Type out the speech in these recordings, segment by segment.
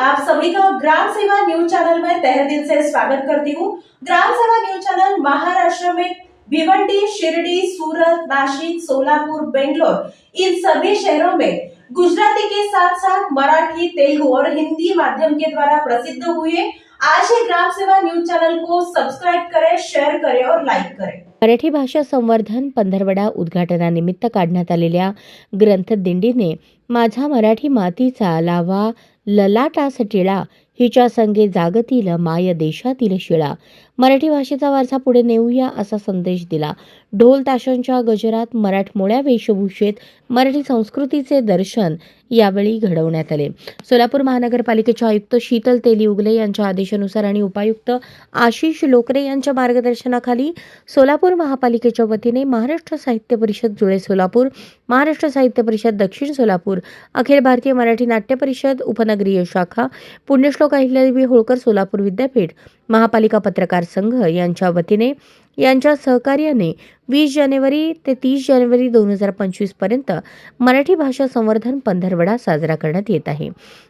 आप सभी का ग्राम सेवा न्यूज चैनल में तहे दिल से स्वागत करती हूँ। ग्राम सेवा न्यूज चैनल महाराष्ट्र में भिवंडी शिरडी सूरत नासिक सोलापुर बेंगलोर इन सभी शहरों में गुजराती के साथ साथ मराठी तेलुगु और हिंदी माध्यम के द्वारा प्रसिद्ध हुए आज ही ग्राम सेवा न्यूज चैनल को सब्सक्राइब करें शेयर करें और लाइक करें। मराठी भाषा संवर्धन पंधरवडा उद्घाटनानिमित्त काढण्यात आलेल्या ग्रंथदिंडीने माझा मराठी मातीचा लावा ललाटास टिळा हिच्या संगे जागतील माय देशातील शिळा. मराठी भाषेचा वारसा पुढे नेऊया असा संदेश दिला. ढोल ताशांच्या गजरात मराठमोळ्या वेशभूषेत मराठी संस्कृतीचे दर्शन यावेळी घडवण्यात आले. सोलापूर महानगरपालिकेचे आयुक्त शीतल तेली उगले यांच्या आदेशानुसार आणि उपायुक्त आशिष लोकरे यांच्या मार्गदर्शनाखाली सोलापूर महापालिकेच्या वतीने महाराष्ट्र साहित्य परिषद जुळे सोलापूर महाराष्ट्र साहित्य परिषद दक्षिण सोलापूर अखिल भारतीय मराठी नाट्य परिषद उपनगरीय शाखा पुण्यश्लोक अहिल्यादेवी होळकर सोलापूर विद्यापीठ महापालिका पत्रकार संघ यांच्या वतीने यांच्या सहकार्याने वीस जानेवारी ते तीस जानेवारी दोन हजार पंचवीसपर्यंत मराठी भाषा संवर्धन पंधरवडा साजरा करण्यात येत आहे.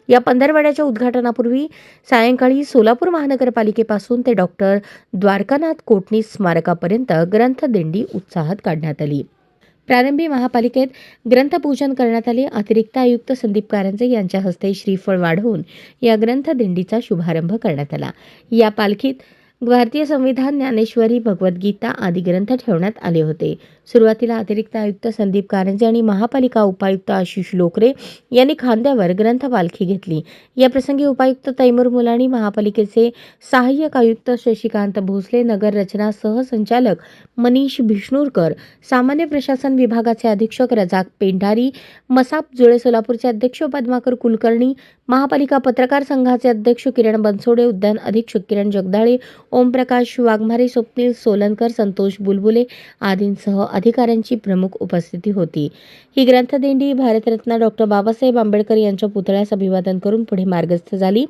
या पंधरवड्याच्या उद्घाटनापूर्वी सायंकाळी सोलापूर महानगरपालिकेपासून ते डॉक्टर द्वारकानाथ कोटणीस स्मारकापर्यंत ग्रंथदिंडी उत्साहात काढण्यात आली. प्रारंभी महापालिकेत ग्रंथपूजन करण्यात आले. अतिरिक्त आयुक्त संदीप कारंजे यांच्या हस्ते श्रीफळ वाढवून या ग्रंथदिंडीचा शुभारंभ करण्यात आला. या पालखीत भारतीय संविधान ज्ञानेश्वरी भगवद्गीता आदी ग्रंथ ठेवण्यात आले होते. सुरुवातीला अतिरिक्त आयुक्त संदीप कारंजे आणि महापालिका उपायुक्त आशिष लोकरे यांनी खांद्यावर ग्रंथ पालखी घेतली. या प्रसंगी उपायुक्त तैमूर मुलाणी महापालिकेचे सहाय्यक आयुक्त शशिकांत भोसले नगर रचना सहसंचालक मनीष भिष्णूरकर सामान्य प्रशासन विभागाचे अधीक्षक रजाक पेंढारी मसाप जुळे सोलापूरचे अध्यक्ष पद्माकर कुलकर्णी महापालिका पत्रकार संघाचे अध्यक्ष किरण बनसोडे उद्यान अधीक्षक किरण जगदाळे ओमप्रकाश वाघमारे स्वप्नील सोलनकर संतोष बुलबुले आदींसह अधिकाऱ्यांची प्रमुख उपस्थिती होती. ही ग्रंथदिंडी भारतरत्न डॉक्टर बाबासाहेब आंबेडकर यांच्या पुतळ्यास अभिवादन करून पुढे मार्गस्थ झाली.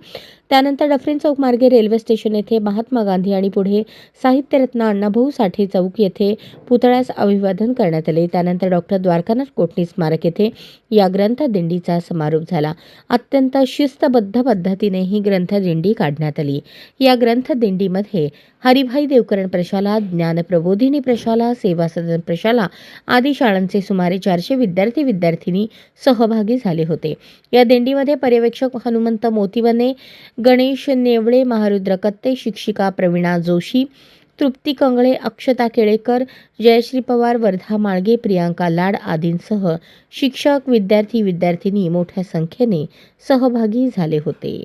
त्यानंतर डफरीन चौक मार्गे रेल्वे स्टेशन येथे महात्मा गांधी आणि पुढे साहित्यरत्न अण्णाभाऊ साठे चौक येथे पुतळ्यास अभिवादन करण्यात आले. त्यानंतर डॉक्टर द्वारकानाथ कोटणी स्मारक येथे या ग्रंथदिंडीचा समारोप झाला. अत्यंत शिस्तबद्ध पद्धतीने ही ग्रंथदिंडी काढण्यात आली. या ग्रंथदिंडीमध्ये हरिभाई देवकरण प्रशाला ज्ञानप्रबोधिनी प्रशाला सेवा सदन प्रशाला आदी शाळांचे सुमारे चारशे विद्यार्थी विद्यार्थिनी सहभागी झाले होते. या दिंडीमध्ये पर्यवेक्षक हनुमंत मोतीवने गणेश नेवळे महारुद्र कत्ते शिक्षिका प्रवीणा जोशी तृप्ती कंगळे अक्षता केळेकर जयश्री पवार वर्धा माळगे प्रियांका लाड आदींसह शिक्षक विद्यार्थी विद्यार्थिनी मोठ्या संख्येने सहभागी झाले होते.